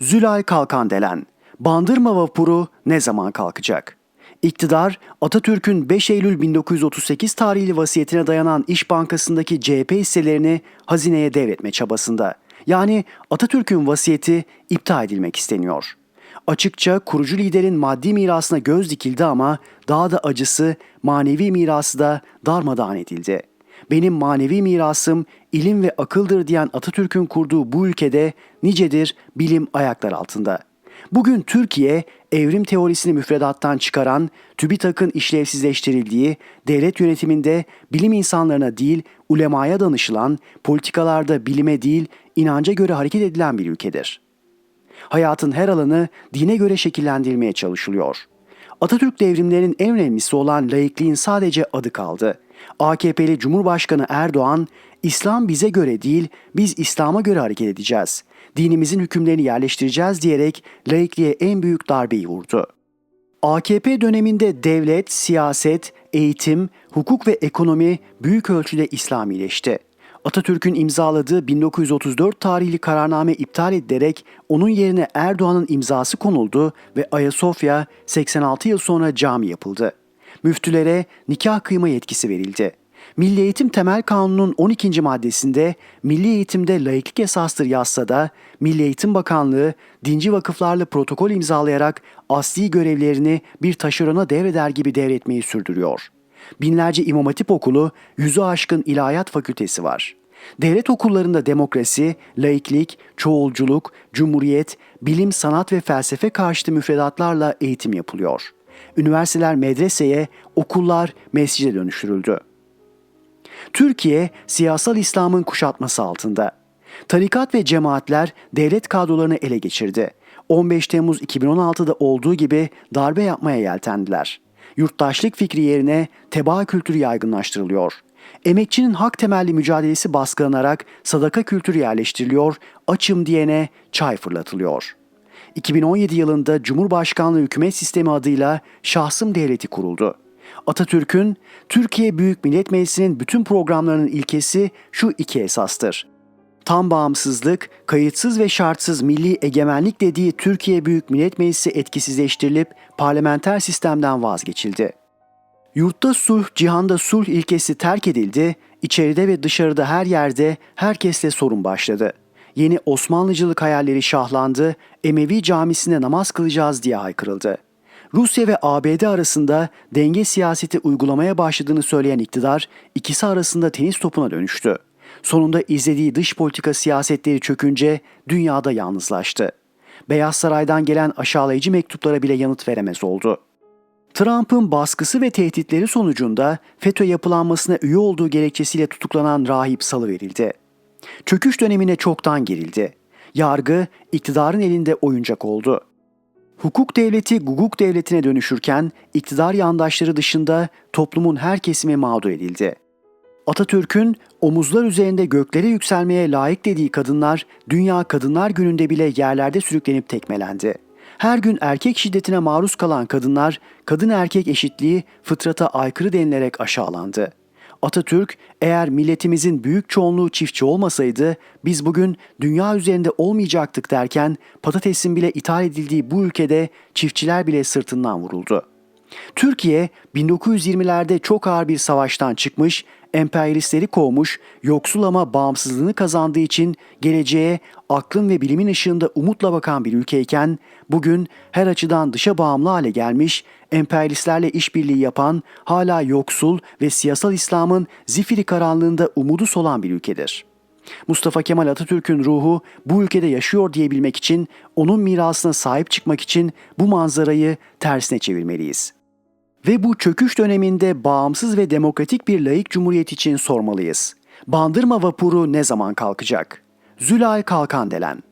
Zülal Kalkandelen, Bandırma vapuru ne zaman kalkacak? İktidar, Atatürk'ün 5 Eylül 1938 tarihli vasiyetine dayanan İş Bankası'ndaki CHP hisselerini hazineye devretme çabasında. Yani Atatürk'ün vasiyeti iptal edilmek isteniyor. Açıkça kurucu liderin maddi mirasına göz dikildi ama daha da acısı manevi mirası da darmadağın edildi. Benim manevi mirasım ilim ve akıldır diyen Atatürk'ün kurduğu bu ülkede nicedir bilim ayaklar altında. Bugün Türkiye evrim teorisini müfredattan çıkaran, TÜBİTAK'ın işlevsizleştirildiği, devlet yönetiminde bilim insanlarına değil ulemaya danışılan, politikalarda bilime değil inanca göre hareket edilen bir ülkedir. Hayatın her alanı dine göre şekillendirilmeye çalışılıyor. Atatürk devrimlerinin en önemlisi olan laikliğin sadece adı kaldı. AKP'li Cumhurbaşkanı Erdoğan, İslam bize göre değil, biz İslam'a göre hareket edeceğiz. Dinimizin hükümlerini yerleştireceğiz diyerek laikliğe en büyük darbeyi vurdu. AKP döneminde devlet, siyaset, eğitim, hukuk ve ekonomi büyük ölçüde İslamileşti. Atatürk'ün imzaladığı 1934 tarihli kararname iptal edilerek onun yerine Erdoğan'ın imzası konuldu ve Ayasofya 86 yıl sonra cami yapıldı. Müftülere nikah kıyma yetkisi verildi. Milli Eğitim Temel Kanunu'nun 12. maddesinde milli eğitimde laiklik esastır yazsa da Milli Eğitim Bakanlığı dinci vakıflarla protokol imzalayarak asli görevlerini bir taşerona devreder gibi devretmeyi sürdürüyor. Binlerce İmam Hatip okulu, yüzü aşkın ilahiyat fakültesi var. Devlet okullarında demokrasi, laiklik, çoğulculuk, cumhuriyet, bilim, sanat ve felsefe karşıtı müfredatlarla eğitim yapılıyor. Üniversiteler medreseye, okullar mescide dönüştürüldü. Türkiye siyasal İslam'ın kuşatması altında. Tarikat ve cemaatler devlet kadrolarını ele geçirdi. 15 Temmuz 2016'da olduğu gibi darbe yapmaya yeltendiler. Yurttaşlık fikri yerine tebaa kültürü yaygınlaştırılıyor. Emekçinin hak temelli mücadelesi baskılanarak sadaka kültürü yerleştiriliyor, açım diyene çay fırlatılıyor. 2017 yılında Cumhurbaşkanlığı Hükümet Sistemi adıyla Şahsım Devleti kuruldu. Atatürk'ün Türkiye Büyük Millet Meclisi'nin bütün programlarının ilkesi şu iki esastır. Tam bağımsızlık, kayıtsız ve şartsız milli egemenlik dediği Türkiye Büyük Millet Meclisi etkisizleştirilip parlamenter sistemden vazgeçildi. Yurtta sulh, cihanda sulh ilkesi terk edildi, içeride ve dışarıda her yerde herkesle sorun başladı. Yeni Osmanlıcılık hayalleri şahlandı, Emevi camisinde namaz kılacağız diye haykırıldı. Rusya ve ABD arasında denge siyaseti uygulamaya başladığını söyleyen iktidar ikisi arasında tenis topuna dönüştü. Sonunda izlediği dış politika siyasetleri çökünce dünyada yalnızlaştı. Beyaz Saray'dan gelen aşağılayıcı mektuplara bile yanıt veremez oldu. Trump'ın baskısı ve tehditleri sonucunda FETÖ yapılanmasına üye olduğu gerekçesiyle tutuklanan rahip salıverildi. Çöküş dönemine çoktan girildi. Yargı iktidarın elinde oyuncak oldu. Hukuk devleti guguk devletine dönüşürken iktidar yandaşları dışında toplumun her kesimi mağdur edildi. Atatürk'ün omuzlar üzerinde göklere yükselmeye layık dediği kadınlar Dünya Kadınlar Günü'nde bile yerlerde sürüklenip tekmelendi. Her gün erkek şiddetine maruz kalan kadınlar kadın erkek eşitliği fıtrata aykırı denilerek aşağılandı. Atatürk eğer milletimizin büyük çoğunluğu çiftçi olmasaydı biz bugün dünya üzerinde olmayacaktık derken patatesin bile ithal edildiği bu ülkede çiftçiler bile sırtından vuruldu. Türkiye 1920'lerde çok ağır bir savaştan çıkmış, emperyalistleri kovmuş, yoksul ama bağımsızlığını kazandığı için geleceğe aklın ve bilimin ışığında umutla bakan bir ülkeyken bugün her açıdan dışa bağımlı hale gelmiş, emperyalistlerle işbirliği yapan, hala yoksul ve siyasal İslam'ın zifiri karanlığında umudu solan bir ülkedir. Mustafa Kemal Atatürk'ün ruhu bu ülkede yaşıyor diyebilmek için, onun mirasına sahip çıkmak için bu manzarayı tersine çevirmeliyiz. Ve bu çöküş döneminde bağımsız ve demokratik bir laik cumhuriyet için sormalıyız. Bandırma vapuru ne zaman kalkacak? Zülal Kalkandelen